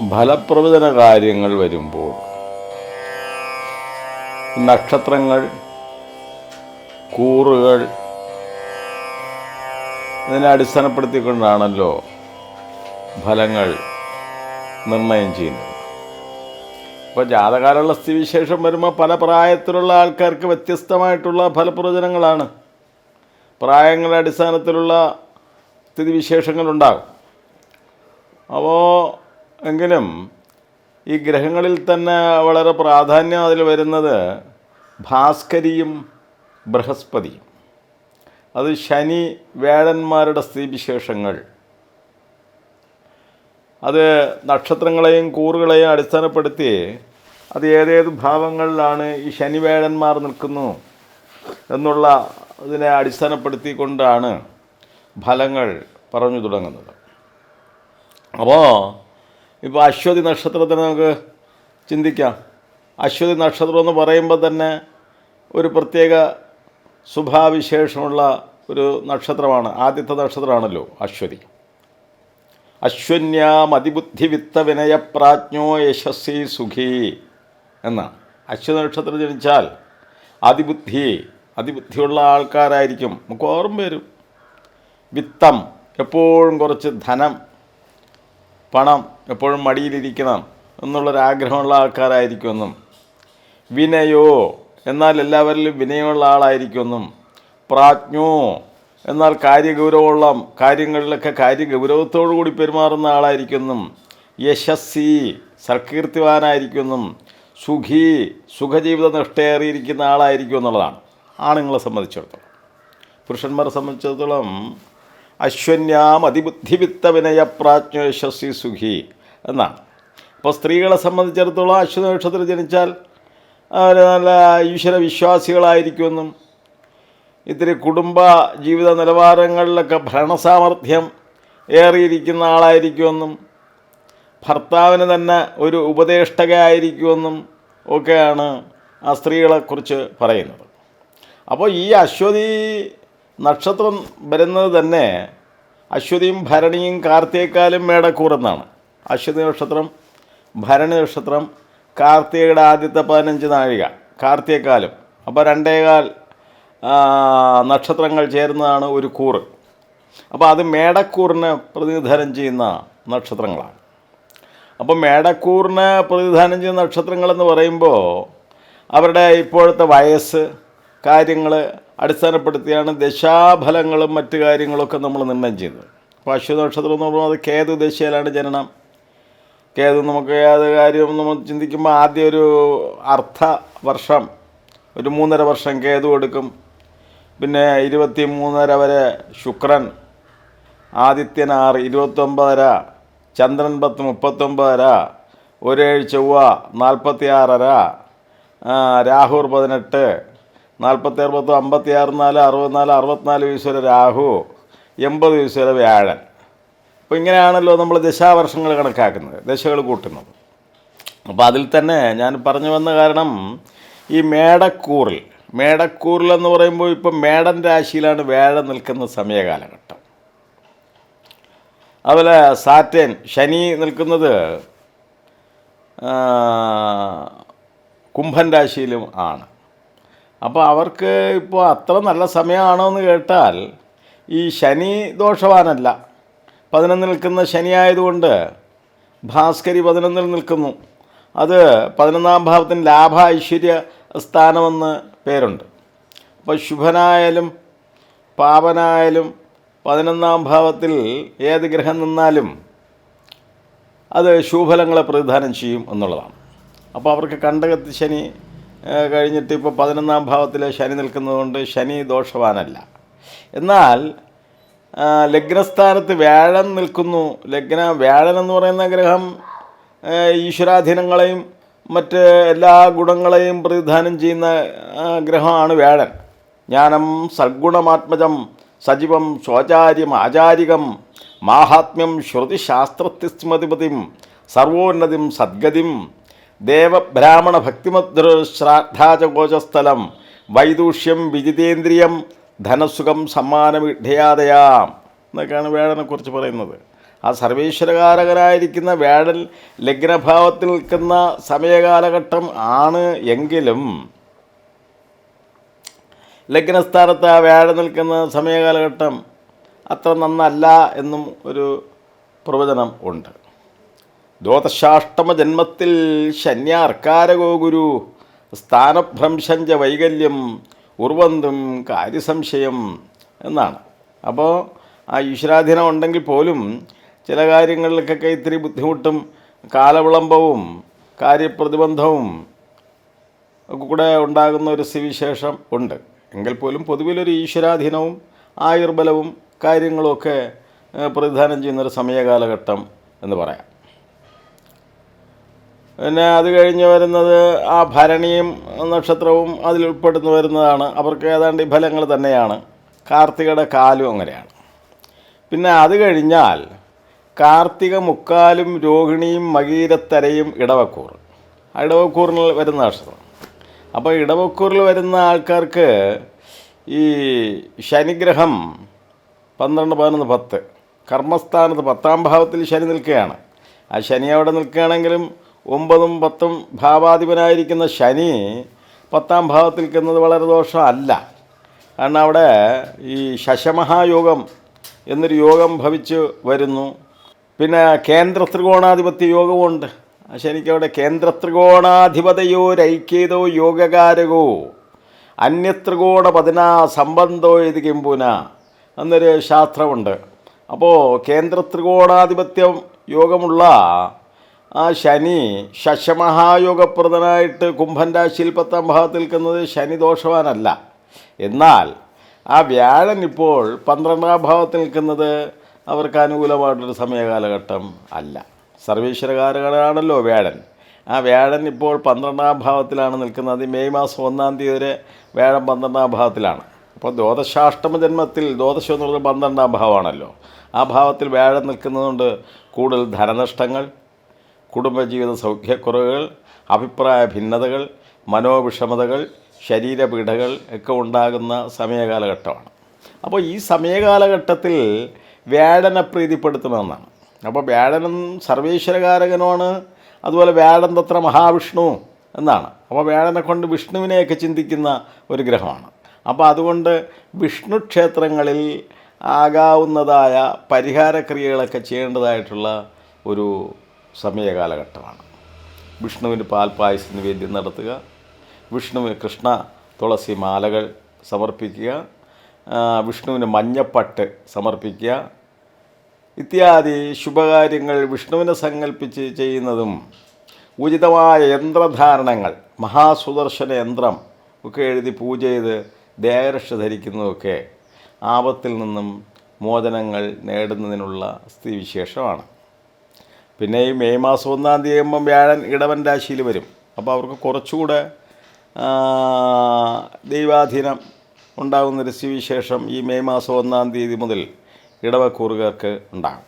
ഫലപ്രവചന കാര്യങ്ങൾ വരുമ്പോൾ നക്ഷത്രങ്ങൾ കൂറുകൾ ഇതിനെ അടിസ്ഥാനപ്പെടുത്തിക്കൊണ്ടാണല്ലോ ഫലങ്ങൾ നിർണയം ചെയ്യുന്നത്. ഇപ്പോൾ ജാതകാലുള്ള സ്ഥിതിവിശേഷം വരുമ്പോൾ പല പ്രായത്തിലുള്ള ആൾക്കാർക്ക് വ്യത്യസ്തമായിട്ടുള്ള ഫലപ്രവചനങ്ങളാണ് പ്രായങ്ങളുടെ അടിസ്ഥാനത്തിലുള്ള സ്ഥിതിവിശേഷങ്ങളുണ്ടാകും. അപ്പോൾ എങ്കിലും ഈ ഗ്രഹങ്ങളിൽ തന്നെ വളരെ പ്രാധാന്യം അതിൽ വരുന്നത് ഭാസ്കരിയും ബൃഹസ്പതിയും. അത് ശനി വേഴന്മാരുടെ സ്ഥിതിവിശേഷങ്ങൾ. അത് നക്ഷത്രങ്ങളെയും കൂറുകളെയും അടിസ്ഥാനപ്പെടുത്തി അത് ഏതേത് ഭാവങ്ങളിലാണ് ഈ ശനി ശനിവേഴന്മാർ നിൽക്കുന്നു എന്നുള്ള ഇതിനെ അടിസ്ഥാനപ്പെടുത്തിക്കൊണ്ടാണ് ഫലങ്ങൾ പറഞ്ഞു തുടങ്ങുന്നത്. അപ്പോൾ ഇപ്പോൾ അശ്വതി നക്ഷത്രത്തിന് നമുക്ക് ചിന്തിക്കാം. അശ്വതി നക്ഷത്രം എന്ന് പറയുമ്പോൾ തന്നെ ഒരു പ്രത്യേക സ്വഭാവിശേഷമുള്ള ഒരു നക്ഷത്രമാണ്. ആദ്യത്തെ നക്ഷത്രമാണല്ലോ അശ്വതി. അശ്വന്യാം അതിബുദ്ധിവിത്ത വിനയപ്രാജ്ഞോ യശസ്വി സുഖി എന്നാണ്. അശ്വതി നക്ഷത്രം ജനിച്ചാൽ അതിബുദ്ധി അതിബുദ്ധിയുള്ള ആൾക്കാരായിരിക്കും. നമുക്ക് ഓർമ്മ വരും വിത്തം എപ്പോഴും കുറച്ച് ധനം പണം എപ്പോഴും മടിയിലിരിക്കണം എന്നുള്ളൊരാഗ്രഹമുള്ള ആൾക്കാരായിരിക്കുമെന്നും വിനയോ എന്നാൽ എല്ലാവരിലും വിനയമുള്ള ആളായിരിക്കുമെന്നും പ്രാജ്ഞോ എന്നാൽ കാര്യഗൗരവമുള്ള കാര്യങ്ങളിലൊക്കെ കാര്യഗൗരവത്തോടു കൂടി പെരുമാറുന്ന ആളായിരിക്കുമെന്നും യശസ്സി സൽകീർത്തിവാനായിരിക്കുമെന്നും സുഖി സുഖജീവിത നിഷ്ഠയേറിയിരിക്കുന്ന ആളായിരിക്കും എന്നുള്ളതാണ് ആണുങ്ങളെ സംബന്ധിച്ചിടത്തോളം. പുരുഷന്മാരെ സംബന്ധിച്ചിടത്തോളം അശ്വന്യാം അതിബുദ്ധിവിത്തവിനയ പ്രാജ്ഞ സുഖി എന്നാണ്. അപ്പോൾ സ്ത്രീകളെ സംബന്ധിച്ചിടത്തോളം നക്ഷത്രത്തിൽ ജനിച്ചാൽ അവർ നല്ല ഈശ്വര വിശ്വാസികളായിരിക്കുമെന്നും ഇത്തിരി കുടുംബ ജീവിത നിലവാരങ്ങളിലൊക്കെ ഭരണസാമർഥ്യം ഏറിയിരിക്കുന്ന ആളായിരിക്കുമെന്നും ഭർത്താവിന് തന്നെ ഒരു ഉപദേഷ്ടകയായിരിക്കുമെന്നും ഒക്കെയാണ് ആ സ്ത്രീകളെക്കുറിച്ച് പറയുന്നത്. അപ്പോൾ ഈ അശ്വതി നക്ഷത്രം വരുന്നത് തന്നെ അശ്വതിയും ഭരണിയും കാർത്തികക്കാലും മേടക്കൂറെന്നാണ്. അശ്വതി നക്ഷത്രം ഭരണി നക്ഷത്രം കാർത്തികയുടെ ആദ്യത്തെ പതിനഞ്ച് നാഴിക കാർത്തികക്കാലം. അപ്പോൾ രണ്ടേകാൽ നക്ഷത്രങ്ങൾ ചേരുന്നതാണ് ഒരു കൂറ്. അപ്പോൾ അത് മേടക്കൂറിനെ പ്രതിനിധാനം ചെയ്യുന്ന നക്ഷത്രങ്ങളാണ്. അപ്പോൾ മേടക്കൂറിനെ പ്രതിനിധാനം ചെയ്യുന്ന നക്ഷത്രങ്ങളെന്ന് പറയുമ്പോൾ അവരുടെ ഇപ്പോഴത്തെ വയസ്സ് കാര്യങ്ങൾ അടിസ്ഥാനപ്പെടുത്തിയാണ് ദശാഫലങ്ങളും മറ്റു കാര്യങ്ങളൊക്കെ നമ്മൾ നിർണയം ചെയ്തത്. അപ്പോൾ അശ്വതി നക്ഷത്രം എന്ന് പറയുമ്പോൾ അത് കേതു ദശയിലാണ് ജനനം. കേതു നമുക്ക് അത് കാര്യം നമ്മൾ ചിന്തിക്കുമ്പോൾ ആദ്യ ഒരു അർദ്ധ വർഷം ഒരു മൂന്നര വർഷം കേതു എടുക്കും. പിന്നെ ഇരുപത്തി മൂന്നര വരെ ശുക്രൻ ആദിത്യൻ ആറ് ഇരുപത്തൊമ്പതര ചന്ദ്രൻ പത്ത് മുപ്പത്തൊമ്പതര ഒരേഴ് ചൊവ്വ നാൽപ്പത്തി ആറര രാഹുർ പതിനെട്ട് നാൽപ്പത്തി ആറ് പത്ത് അമ്പത്തി ആറ് നാല് അറുപത്തിനാല് അറുപത്തിനാല് വയസ്സ് വരെ രാഹു എൺപത് വയസ്സ് വരെ വ്യാഴൻ. അപ്പോൾ ഇങ്ങനെയാണല്ലോ നമ്മൾ ദശാവർഷങ്ങൾ കണക്കാക്കുന്നത് ദശകൾ കൂട്ടുന്നത്. അപ്പോൾ അതിൽ തന്നെ ഞാൻ പറഞ്ഞു വന്ന കാരണം ഈ മേടക്കൂറിൽ എന്ന് പറയുമ്പോൾ ഇപ്പം മേടൻ രാശിയിലാണ് വേഴ നിൽക്കുന്ന സമയകാലഘട്ടം. അതുപോലെ സാറ്റൻ ശനി നിൽക്കുന്നത് കുംഭൻ രാശിയിലും ആണ്. അപ്പോൾ അവർക്ക് ഇപ്പോൾ അത്ര നല്ല സമയമാണോ എന്ന് കേട്ടാൽ ഈ ശനി ദോഷവാനല്ല. പതിനൊന്ന് നിൽക്കുന്ന ശനി ആയതുകൊണ്ട് ഭാസ്കരി പതിനൊന്നിൽ നിൽക്കുന്നു. അത് പതിനൊന്നാം ഭാവത്തിന് ലാഭ ഐശ്വര്യ സ്ഥാനമെന്ന് പേരുണ്ട്. അപ്പോൾ ശുഭനായാലും പാപനായാലും പതിനൊന്നാം ഭാവത്തിൽ ഏത് ഗ്രഹം നിന്നാലും അത് ശുഭലങ്ങളെ പ്രതിദാനം ചെയ്യും എന്നുള്ളതാണ്. അപ്പോൾ അവർക്ക് കണ്ടകത്ത് ശനി കഴിഞ്ഞിട്ട് ഇപ്പോൾ പതിനൊന്നാം ഭാവത്തിൽ ശനി നിൽക്കുന്നതുകൊണ്ട് ശനി ദോഷവാനല്ല. എന്നാൽ ലഗ്നസ്ഥാനത്ത് വ്യാഴം നിൽക്കുന്നു. ലഗ്ന വ്യാഴൻ എന്ന് പറയുന്ന ഗ്രഹം ഈശ്വരാധീനങ്ങളെയും മറ്റ് എല്ലാ ഗുണങ്ങളെയും പ്രതിദാനം ചെയ്യുന്ന ഗ്രഹമാണ് വ്യാഴൻ. ജ്ഞാനം സദ്ഗുണമാത്മജം സജീവം സ്വാചാര്യം ആചാരികം മാഹാത്മ്യം ശ്രുതിശാസ്ത്രത്തിസ്മതിപതിം സർവോന്നതിം സദ്ഗതിം ദേവബ്രാഹ്മണ ഭക്തിമദ്ര ശ്രാദ്ധാചകോചസ്ഥലം വൈദൂഷ്യം വിജിതേന്ദ്രിയം ധനസുഖം സമ്മാനം ഇഡയാതയാം എന്നൊക്കെയാണ് വേടനെക്കുറിച്ച് പറയുന്നത്. ആ സർവീശ്വരകാരകനായിരിക്കുന്ന വേടൻ ലഗ്നഭാവത്തിൽ നിൽക്കുന്ന സമയകാലഘട്ടം ആണ് എങ്കിലും ലഗ്നസ്ഥാനത്ത് ആ വേഴ നിൽക്കുന്ന സമയകാലഘട്ടം അത്ര നന്നല്ല എന്നും ഒരു പ്രവചനം ഉണ്ട്. ദ്വാദശാഷ്ടമ ജന്മത്തിൽ ശന്യാർക്കാരകോ ഗുരു. സ്ഥാനഭ്രംശഞ്ച വൈകല്യം ഉർവന്തും കാര്യസംശയം എന്നാണ്. അപ്പോൾ ആ ഈശ്വരാധീനം ഉണ്ടെങ്കിൽ പോലും ചില കാര്യങ്ങളിലൊക്കെ ഇത്തിരി ബുദ്ധിമുട്ടും കാലവിളംബവും കാര്യപ്രതിബന്ധവും കൂടെ ഉണ്ടാകുന്ന ഒരു സ്ഥിതിവിശേഷം ഉണ്ട്. എങ്കിൽ പോലും പൊതുവിലൊരു ഈശ്വരാധീനവും ആയുർബലവും കാര്യങ്ങളുമൊക്കെ പ്രതിദാനം ചെയ്യുന്നൊരു സമയകാലഘട്ടം എന്ന് പറയാം. പിന്നെ അത് കഴിഞ്ഞ് വരുന്നത് ആ ഭരണിയും നക്ഷത്രവും അതിൽ ഉൾപ്പെടുന്നു വരുന്നതാണ്. അവർക്ക് ഏതാണ്ട് ഈ ഫലങ്ങൾ തന്നെയാണ്. കാർത്തികയുടെ കാലും അങ്ങനെയാണ്. പിന്നെ അത് കഴിഞ്ഞാൽ കാർത്തിക മുക്കാലും രോഹിണിയും മകീരത്തരയും ഇടവക്കൂർ. ഇടവക്കൂറിൽ വരുന്ന നക്ഷത്രം. അപ്പോൾ ഇടവക്കൂറിൽ വരുന്ന ആൾക്കാർക്ക് ഈ ശനിഗ്രഹം പന്ത്രണ്ട് പതിനൊന്ന് പത്ത്. കർമ്മസ്ഥാനത്ത് പത്താം ഭാവത്തിൽ ശനി നിൽക്കുകയാണ്. ആ ശനി അവിടെ നിൽക്കുകയാണെങ്കിലും ഒമ്പതും പത്തും ഭാവാധിപനായിരിക്കുന്ന ശനി പത്താം ഭാവത്തിൽ നിൽക്കുന്നത് വളരെ ദോഷമല്ല. കാരണം അവിടെ ഈ ശശമഹായോഗം എന്നൊരു യോഗം ഭവിച്ച് വരുന്നു. പിന്നെ കേന്ദ്ര ത്രികോണാധിപത്യ യോഗമുണ്ട് ശനിക്ക് അവിടെ കേന്ദ്ര ത്രികോണാധിപതയോ രൈക്യതോ യോഗകാരകോ അന്യത്രികോണ പതിനാ സംബന്ധോ ഇത് കിമ്പുന എന്നൊരു ശാസ്ത്രമുണ്ട്. അപ്പോൾ കേന്ദ്ര ത്രികോണാധിപത്യം യോഗമുള്ള ആ ശനി ശശമഹായോഗപ്രദനായിട്ട് കുംഭൻ രാശിയിൽ പത്താം ഭാവത്തിൽ നിൽക്കുന്നത് ശനി ദോഷവാനല്ല. എന്നാൽ ആ വ്യാഴൻ ഇപ്പോൾ പന്ത്രണ്ടാം ഭാവത്തിൽ നിൽക്കുന്നത് അവർക്ക് അനുകൂലമായിട്ടൊരു സമയകാലഘട്ടം അല്ല. സർവീശ്വരകാരകനാണല്ലോ വ്യാഴൻ. ആ വ്യാഴൻ ഇപ്പോൾ പന്ത്രണ്ടാം ഭാവത്തിലാണ് നിൽക്കുന്നത്. മെയ് മാസം ഒന്നാം തീയതി വരെ വ്യാഴം പന്ത്രണ്ടാം ഭാവത്തിലാണ്. അപ്പോൾ ദ്വാദശാഷ്ടമ ജന്മത്തിൽ ദ്വാദശം എന്നുള്ളത് പന്ത്രണ്ടാം ഭാവമാണല്ലോ. ആ ഭാവത്തിൽ വ്യാഴം നിൽക്കുന്നതുകൊണ്ട് കൂടുതൽ ധനനഷ്ടങ്ങൾ കുടുംബജീവിത സൗഖ്യക്കുറവുകൾ അഭിപ്രായ ഭിന്നതകൾ മനോവിഷമതകൾ ശരീരപീഠകൾ ഒക്കെ ഉണ്ടാകുന്ന സമയകാലഘട്ടമാണ്. അപ്പോൾ ഈ സമയകാലഘട്ടത്തിൽ വ്യാഴനെ പ്രീതിപ്പെടുത്തണമെന്നാണ് അപ്പോൾ വ്യാഴനും സർവേശ്വരകാരകനുമാണ് അതുപോലെ വ്യാഴൻ തത്ര മഹാവിഷ്ണു എന്നാണ്. അപ്പോൾ വ്യാഴനെ കൊണ്ട് വിഷ്ണുവിനെയൊക്കെ ചിന്തിക്കുന്ന ഒരു ഗ്രഹമാണ്. അപ്പോൾ അതുകൊണ്ട് വിഷ്ണു ക്ഷേത്രങ്ങളിൽ ആകാവുന്നതായ പരിഹാരക്രിയകളൊക്കെ ചെയ്യേണ്ടതായിട്ടുള്ള ഒരു സമയകാലഘട്ടമാണ്. വിഷ്ണുവിന് പാൽപ്പായസ നിവേദ്യം നടത്തുക. വിഷ്ണുവിന് കൃഷ്ണ തുളസി മാലകൾ സമർപ്പിക്കുക. വിഷ്ണുവിന് മഞ്ഞപ്പട്ട് സമർപ്പിക്കുക. ഇത്യാദി ശുഭകാര്യങ്ങൾ വിഷ്ണുവിനെ സങ്കല്പിച്ച് ചെയ്യുന്നതും ഉചിതമായ യന്ത്രധാരണങ്ങൾ മഹാസുദർശന യന്ത്രം ഒക്കെ എഴുതി പൂജ ചെയ്ത് ദേഹരക്ഷ ധരിക്കുന്നതൊക്കെ ആപത്തിൽ നിന്നും മോചനങ്ങൾ നേടുന്നതിനുള്ള സ്ഥിതിവിശേഷമാണ്. പിന്നെ ഈ മെയ് മാസം ഒന്നാം തീയതി ആകുമ്പം വ്യാഴൻ ഇടവൻ രാശിയിൽ വരും. അപ്പോൾ അവർക്ക് കുറച്ചുകൂടെ ദൈവാധീനം ഉണ്ടാകുന്നൊരു സ്ഥിതിവിശേഷം ഈ മെയ് മാസം ഒന്നാം തീയതി മുതൽ ഇടവക്കൂറുകാർക്ക് ഉണ്ടാകും.